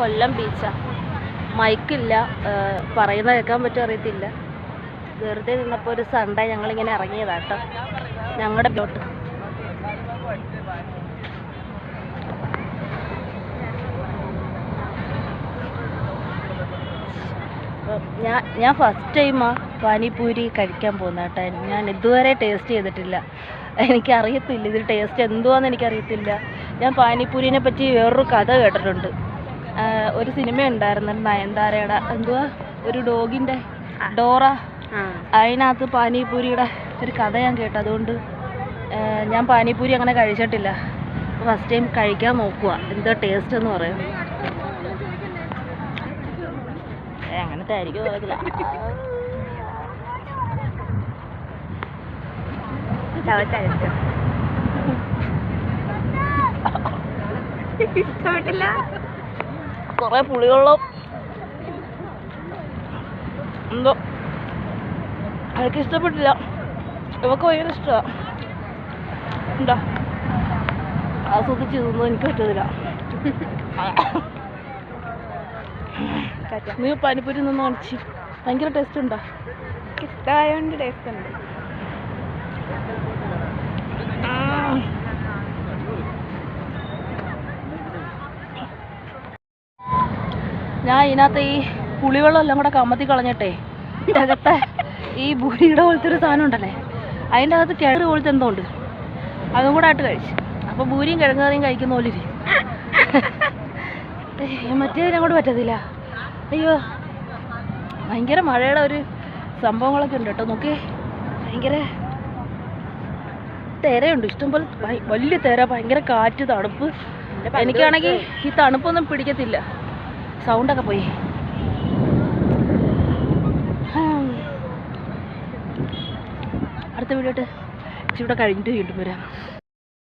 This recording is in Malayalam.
കൊല്ലം ബീച്ചാണ് മൈക്കില്ല പറയുന്ന കേൾക്കാൻ പറ്റും അറിയത്തില്ല. വെറുതെ നിന്നപ്പോൾ ഒരു സൺഡേ ഞങ്ങളിങ്ങനെ ഇറങ്ങിയതാട്ടോ ഞങ്ങളുടെ ബോട്ട് ഞാൻ ഞാൻ ഫസ്റ്റ് ടൈമാണ് പാനിപൂരി കഴിക്കാൻ പോകുന്നത് കേട്ടോ ഞാൻ ഇതുവരെ ടേസ്റ്റ് ചെയ്തിട്ടില്ല. എനിക്കറിയത്തില്ല ഇതിൽ ടേസ്റ്റ് എന്തുവാന്ന് എനിക്കറിയത്തില്ല. ഞാൻ പാനിപൂരിനെ പറ്റി വേറൊരു കഥ കേട്ടിട്ടുണ്ട്. ഒരു സിനിമ ഉണ്ടായിരുന്നു നയൻതാരയുടെ. എന്തുവാ? ഒരു ഡോഗിന്റെ ഡോറ. അതിനകത്ത് പാനിപൂരിയുടെ ഒരു കഥ ഞാൻ കേട്ടു. അതുകൊണ്ട് ഞാൻ പാനിപൂരി അങ്ങനെ കഴിച്ചിട്ടില്ല. ഫസ്റ്റ് ടൈം കഴിക്കാൻ നോക്കുക എന്താ ടേസ്റ്റ് എന്ന് പറയും അങ്ങനത്തെ ആയിരിക്കും ഇഷ്ടപ്പെട്ടില്ല? കുറേ പുളിവെള്ളം. എന്തോ. അതൊക്കെ ഇഷ്ടപ്പെട്ടില്ല. ഇവക്ക് ഭയങ്കര ഇഷ്ടമാണ് എന്താ? ആസ്വദിച്ച് ഇതൊന്നും എനിക്ക് പറ്റത്തില്ല. നീ പാനിപ്പൂരി നിന്ന് കാണിച്ച് ഭയങ്കര ടേസ്റ്റ് ഉണ്ടോ? ഇഷ്ടമായോണ്ട് ടേസ്റ്റ് ഉണ്ട്. ഞാൻ ഇതിനകത്ത് ഈ പുളിവെള്ളം എല്ലാം കൂടെ കമത്തി കളഞ്ഞിട്ടേ അകത്തെ ഈ ഭൂരിയുടെ പോലത്തെ ഒരു സാധനം ഉണ്ടല്ലേ? അതിന്റെ അകത്ത് കിഴറ് പോലത്തെ എന്തോ ഉണ്ട്. അതും കൂടെ ആയിട്ട് കഴിച്ചു. അപ്പോൾ ഭൂരിയും കിഴങ്ങ് കറിയും കഴിക്കുന്ന പോലെ ഇരിക്കും ഏയ്, മറ്റേതിനെ കൊണ്ട് പറ്റത്തില്ല. അയ്യോ ഭയങ്കര മഴയുടെ ഒരു സംഭവങ്ങളൊക്കെ ഉണ്ട് കേട്ടോ നോക്കി ഭയങ്കര തിരയുണ്ട്. ഇഷ്ടംപോലെ വലിയ തിര ഭയങ്കര കാറ്റ് തണുപ്പ്. എനിക്കാണെങ്കിൽ ഈ തണുപ്പൊന്നും പിടിക്കത്തില്ല. സൗണ്ടൊക്കെ പോയി. അടുത്ത വീഡിയോ ഇച്ചിരി കൂടെ കഴിഞ്ഞിട്ട് വീണ്ടും വരാം.